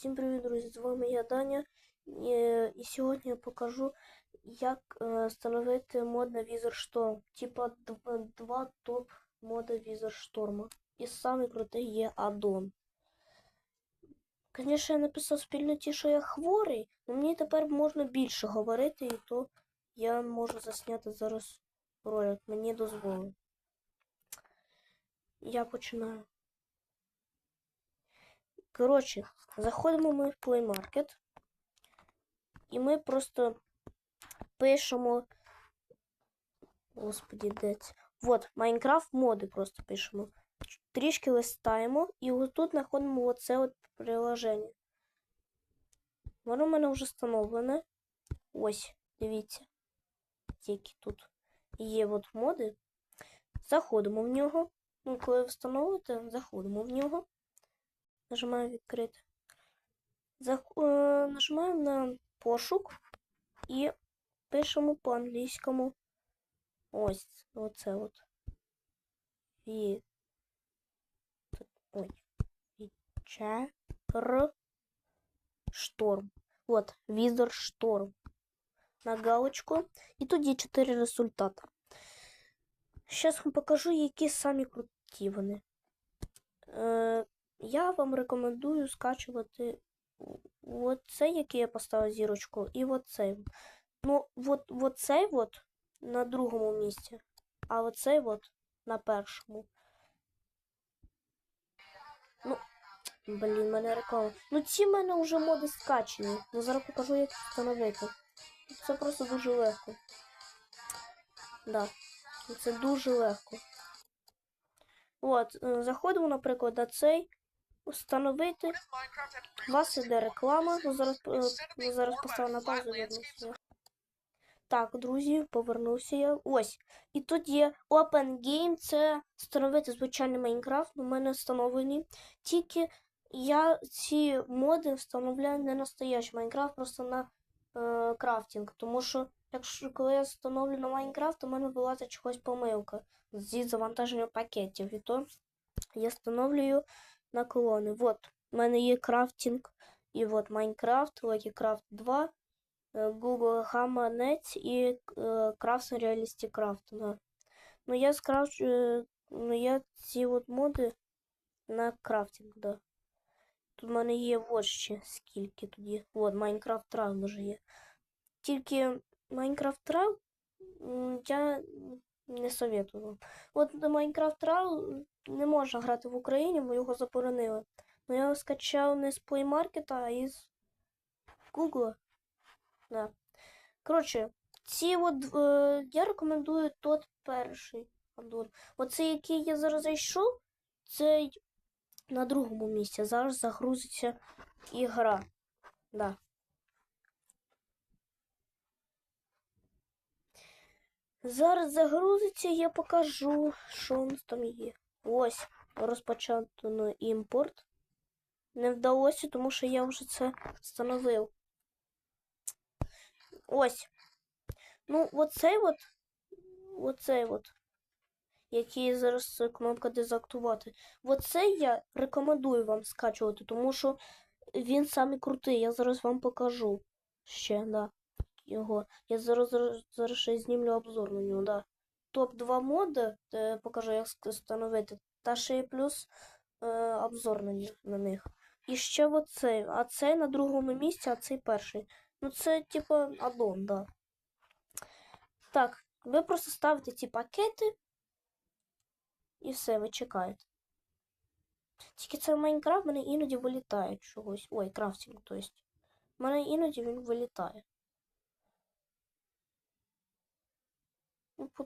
Всім привіт, друзі! З вами я Даня. Е, І сьогодні я покажу, як е, встановити мод на Візор Шторм. Типа два топ мода Візор Шторма. І самий крутий є аддон. Звісно, я написав в спільноті, що я хворий, але мені тепер можна більше говорити, і то я можу засняти зараз ролик. Мені дозволить. Я починаю. Коротше, заходимо ми в Play Market. І ми просто пишемо. Господі, де це? Вот, Майнкрафт моди просто пишемо. Трішки листаємо, і отут знаходимо оце от приложення. Воно в мене вже встановлене. Ось, дивіться. Які тут є от моди. Заходимо в нього. Ну, коли встановите, заходимо в нього. Нажимаємо відкрити. Зах... е, Нажимаємо на пошук і пишемо по-англійському. Ось оце от. Ві... Ой. Вічер шторм. От, візор шторм. На галочку. І є 4 результати. Зараз вам покажу, які самі круті вони. Е, я вам рекомендую скачувати от цей, який я поставив зірочку, і от цей. Ну, от, от цей от на другому місці, а оцей от на першому. Ну, блін, мене реклама. Ну, ці в мене вже моди скачені. Ну, зараз покажу, як встановити. Це просто дуже легко. Да. Це дуже легко. От, е, заходимо, наприклад, на цей. Встановити. У вас іде реклама. Зараз, е, зараз поставлю на паузу. Так, друзі, повернувся я. Ось. І тут є Open Game, це встановити звичайний Майнкрафт. У мене встановлені. Тільки я ці моди встановляю не настоящий Майнкрафт, просто на е, крафтинг. Тому що, якщо коли я встановлю на Майнкрафт, у мене вилазить чогось помилка зі завантаженням пакетів. І то я встановлюю на колони. Вот, у мене є крафтинг, і от Майнкрафт, Craft 2, е, Google Gamma Net і е, Crafts Realistic Craft. Да. Ну я скрафчу, е, ну я ці от моди на крафтинг, да. Тут в мене є от ще скільки тут є. От, Minecraft Trial вже є. Тільки Minecraft Trial м, я не советую вам. От Minecraft Trial не можна грати в Україні, бо його заборонили. Ну я скачав не з Play Market, а із Google. Да. Коротше, ці от е, я рекомендую тот перший аддон. Оцей, який я зараз зайшов, цей на другому місці. Зараз загрузиться ігра. Да. Зараз загрузиться, я покажу, що у нас там є. Ось, розпочато імпорт. Не вдалося, тому що я вже це встановив. Ось. Ну, оцей от, оцей от, який зараз кнопка дезактувати. Оцей я рекомендую вам скачувати, тому що він самий крутий. Я зараз вам покажу ще, да, його. Я зараз, зараз, ще знімлю обзор на нього, да. Топ-2 моди, е, покажу, як встановити. Та ще й плюс е, обзор на, на них. І ще оцей. А цей на другому місці, а цей перший. Ну, це, типу, аддон, да. Так, ви просто ставите ці пакети. І все, ви чекаєте. Тільки це в мене іноді вилітає чогось. Ой, крафтинг, то есть. У мене іноді він вилітає.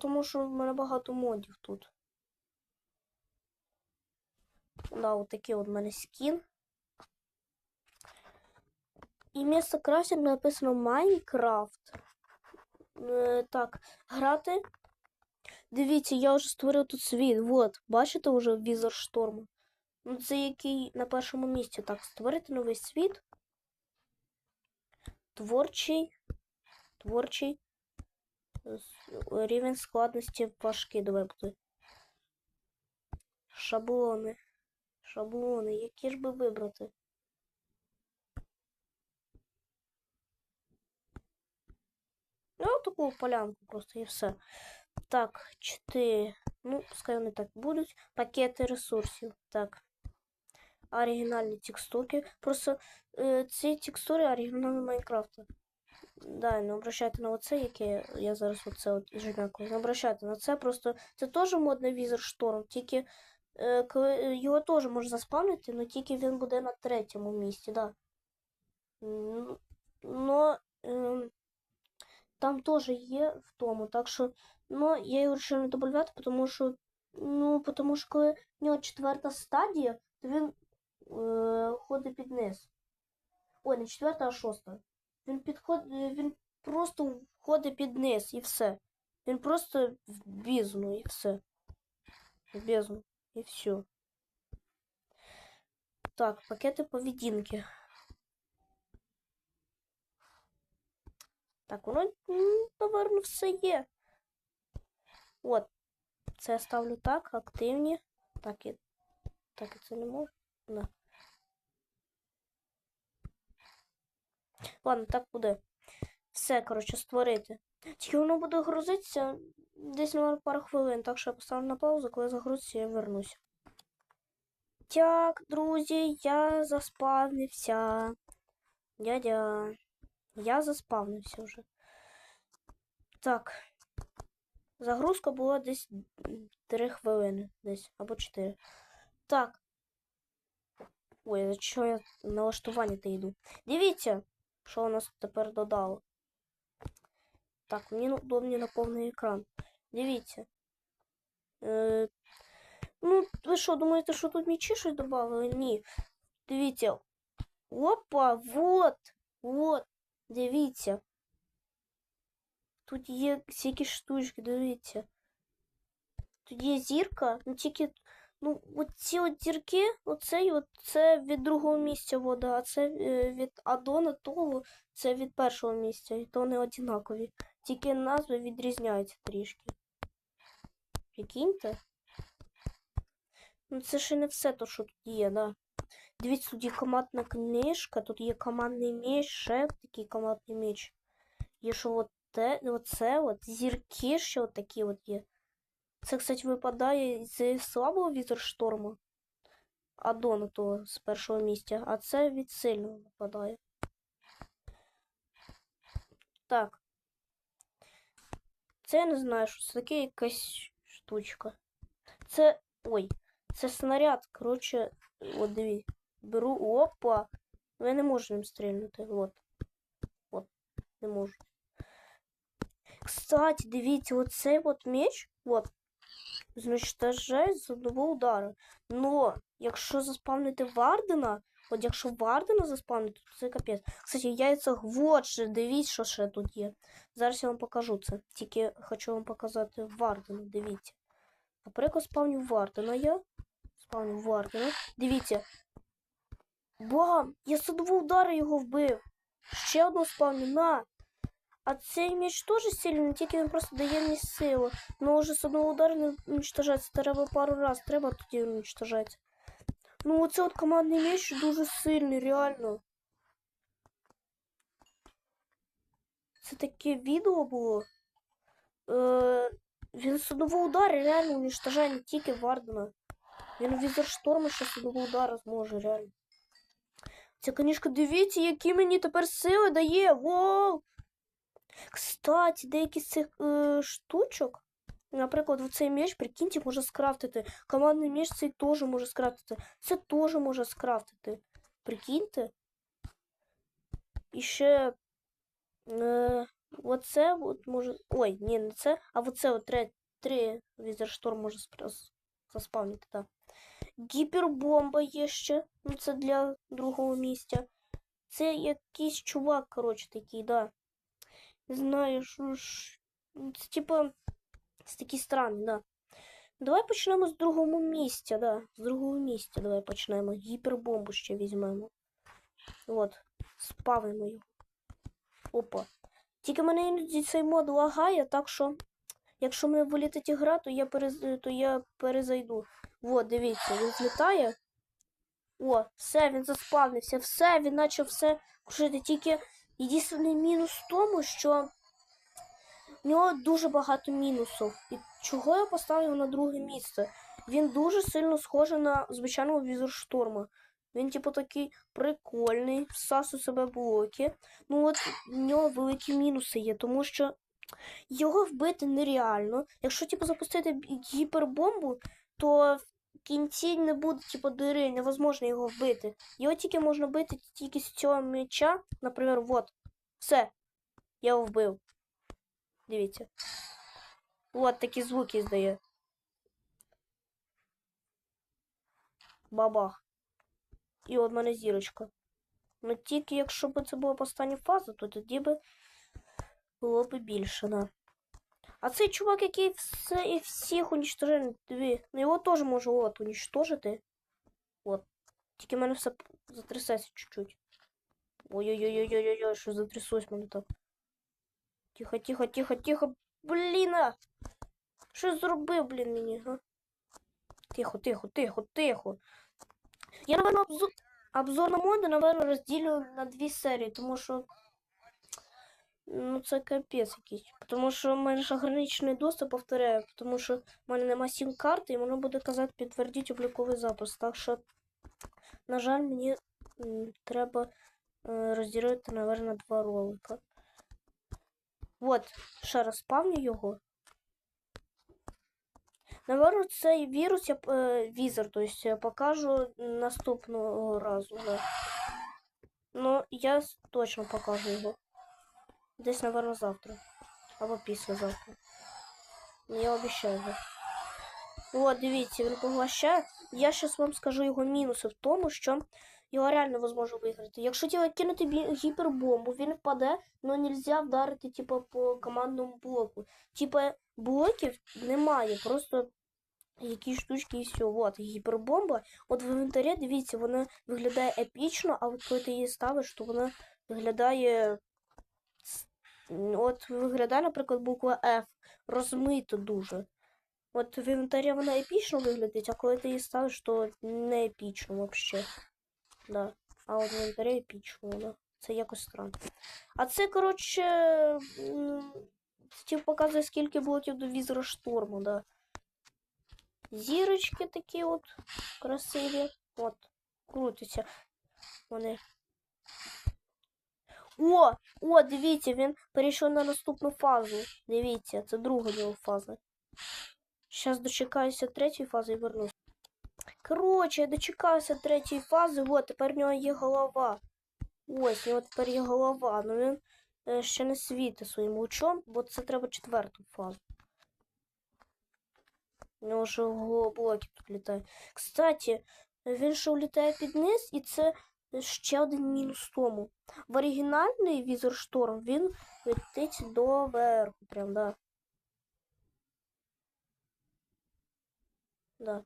Тому що в мене багато модів тут. Да, от такий от в мене скін. І місце крафтинг написано Майнкрафт. Е, так, грати. Дивіться, я вже створив тут світ. Вот, бачите вже візор шторму. Ну, це який на першому місці. Так, створити новий світ. Творчий. Творчий рівень складності пашки давай буде. Шаблони. Шаблони. Які ж би вибрати? Ну, таку полянку просто і все. Так, 4. Ну, пускай вони так будуть. Пакети ресурсів. Так. Оригінальні текстурки. Просто е, ці текстури оригінальні Майнкрафта. Да, не обращайте на оце, яке я зараз оце от жінакою. Не обращайте на це. Просто це теж модний візер шторм, тільки е, коли е, його теж можна заспавнити, але тільки він буде на третьому місці, да. Но ем, там теж є в тому, так що ну, я його вирішив не додавати, тому що, ну, тому що коли в нього четверта стадія, то він е, ходить під низ. Ой, не четверта, а шоста. Він підходить, він просто входить під низ і все. Він просто в бездну і все. В бездну. І все. Так, пакети поведінки. Так, воно, напевно, все є. От. Це я ставлю так, активні. Так, і, так, і це не можу. Ладно, так буде. Все, коротше, створити. Тільки воно буде грузитися десь на пару хвилин, так що я поставлю на паузу, коли загрузиться, я вернусь. Так, друзі, я заспавнився. Дядя. Я заспавнився вже. Так. Загрузка була десь 3 хвилини, десь, або 4. Так. Ой, за що я на налаштування то йду? Дивіться, що у нас тепер додало. Так, мені удобні на повний екран. Дивіться. Е, ну, ви що, думаєте, що тут мічі щось додали? Ні. Дивіться. Опа, вот, вот. Дивіться. Тут є всякі штучки, дивіться. Тут є зірка, ну тільки. Ну, оці от зірки, оцей от, від другого місця вода, а це е, від Адона того, це від першого місця. І то вони однакові. Тільки назви відрізняються трішки. Прикиньте. Ну це ще не все то, що тут є, да. Дивіться, тут є командна книжка, тут є командний меч, ще такий командний меч. Є що от те, оце от, зірки ще от такі от є. Це, кстати, випадає з слабого вітер шторму. Адона того з першого місця, а це від сильного випадає. Так. Це я не знаю, що це таке якась штучка. Це. Ой, це снаряд. Коротше, от дивіться. Беру. Опа! Ну я не можу ним стрільнути. От. От. Не можу. Кстати, дивіться, оцей от меч. От. Знищає з одного удару. Но, якщо заспавнити Вардена, от якщо Вардена заспавнити, то це капець. Кстати, яйця ще, дивіться, що ще тут є. Зараз я вам покажу це. Тільки хочу вам показати Вардена, дивіться. Наприклад, спавню Вардена я. Спавню Вардена. Дивіться. Бам! Я з одного удару його вбив. Ще одну спавню, на! А цей меч теж сильний, тільки він просто дає мені силу. Но вже з одного удару не уничтожається. Треба пару раз, треба тоді уничтожати. Ну оце от командний меч дуже сильний, реально. Це таке відео було. Е, він з одного удару реально уничтожає не тільки Вардена. Він візер шторма ще з одного удару зможе, реально. Ця книжка, дивіться, які мені тепер сили дає. Воу! Кстати, деякі з цих е, штучок, наприклад, цей меч, прикиньте, може скрафтити. Командний меч цей теж може скрафтити. Це теж може скрафтити. Прикиньте. І ще е, оце от може. Ой, ні, не це, а оце от три, три візершторм може заспавнити, так. Гіпербомба є ще. Ну, це для другого місця. Це якийсь чувак, коротше, такий, да. Ну, Це типа. Це такий странний, да. Давай почнемо з другого місця, да. З другого місця давай почнемо. Гіпербомбу ще візьмемо. От. Спавимо його. Опа. Тільки мене іноді цей мод лагає, так що. Якщо мене вилітить гра, то я перез... то я перезайду. От, дивіться, він злітає. О, все, він заспавнився, все, він почав все крушити. Тільки єдиний мінус в тому, що в нього дуже багато мінусів. І чого я поставив на друге місце? Він дуже сильно схожий на звичайного візершторма. Він, типу, такий прикольний, всас у себе блоки. Ну от в нього великі мінуси є, тому що його вбити нереально. Якщо типу, запустити гіпербомбу, то кінці не буде, типу, дири, невозможно його вбити. Його тільки можна бити тільки з цього м'яча, наприклад, вот. Все. Я його вбив. Дивіться. От такі звуки здає. Бабах. І от мене зірочка. Ну тільки якщо б це була остання фаза, то тоді би було б більше, да. А цей чувак, який все і всіх уничтожив, дві. Ну його теж можу от уничтожити. От. Тільки в мене все п- затрясеться чуть-чуть. Ой-ой-ой-ой-ой-ой, що затряслось мене так. Тихо, тихо, тихо, тихо. Блін! а! Що я зробив, блін, мені, га? Тихо, тихо, тихо, тихо. Я, напевно, обзор, обзор на моди, напевно, розділю на дві серії, тому що. Ну, це капець якийсь. Тому що в мене ж ограничений доступ, повторяю, тому що в мене нема сім карти, і воно буде казати підтвердіть обліковий запис. Так що, на жаль, мені треба е, розділити, напевно, два ролика. От, ще раз спавню його. Наверно, цей вірус я е, візор, тобто я покажу наступного разу. Да. Ну, я точно покажу його. Десь, напевно, завтра. Або післязавтра. Ну, Я обіцяю. От, дивіться, він поглощає. Я зараз вам скажу його мінуси в тому, що його реально возможно виграти. Якщо типа, кинути гіпербомбу, він впаде, але нельзя вдарити типа, по командному блоку. Типа блоків немає, просто якісь штучки і все. От гіпербомба. От в інвентарі, дивіться, вона виглядає епічно, а от коли ти її ставиш, то вона виглядає. От виглядає, наприклад, буква F розмито дуже. От в інвентарі вона епічно виглядить, а коли ти її ставиш, то не епічно взагалі. Да. А от в інвентарі епічно вона. Це якось странно. А це, коротше, хотів показує, скільки блоків до візера шторму, да. Зірочки такі от красиві. От, крутяться вони. О! О, дивіться, він перейшов на наступну фазу. Дивіться, це друга його фаза. Зараз дочекаюся третьої фази і вернусь. Коротше, я дочекався третьої фази, от, тепер в нього є голова. Ось, в нього тепер є голова, але він е, ще не світить своїм лучом, бо це треба четверту фазу. У нього го- блоки тут літають. Кстати, він ще улітає під низ, і це ще один мінус тому. В оригінальний візор шторм він летить до верху, прям, да. Да.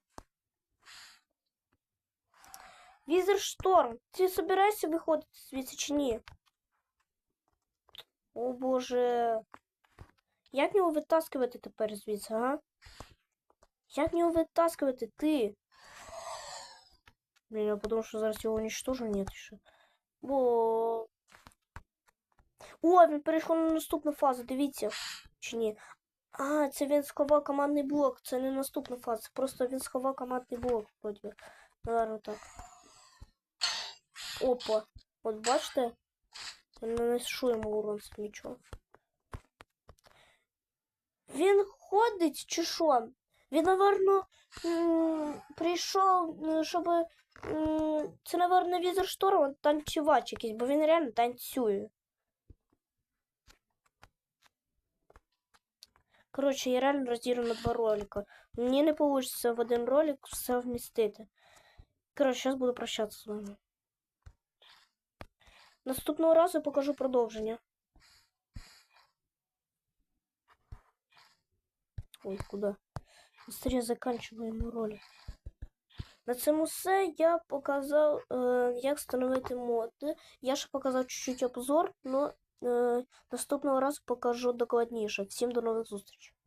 Візер шторм, ти собираєшся виходити звідси чи ні? О боже. Як його витаскувати тепер звідси, га? Як його витаскувати ти? Блін, я подумав, що зараз його уничтожу, ні, ще. Бо. О, він перейшов на наступну фазу, дивіться. Чи ні? А, це він сховав командний блок. Це не наступна фаза, це просто він сховав командний блок, вроді. би. Наверно, так. Опа. От бачите? Я наношу йому урон з мечом. Він ходить чи що? Він, напевно, прийшов, щоб. Це, напевно, візер шторм танцювач якийсь, бо він реально танцює. Коротше, я реально розділю на два ролика. Мені не вийде в один ролик все вмістити. Коротше, зараз буду прощатися з вами. Наступного разу покажу продовження. Ой, куда? Быстрее заканчиваем ролик. На цьому все я показав, е, як встановити моди. Я ще показав чуть-чуть обзор, але е, наступного разу покажу докладніше. Всім до нових зустрічей.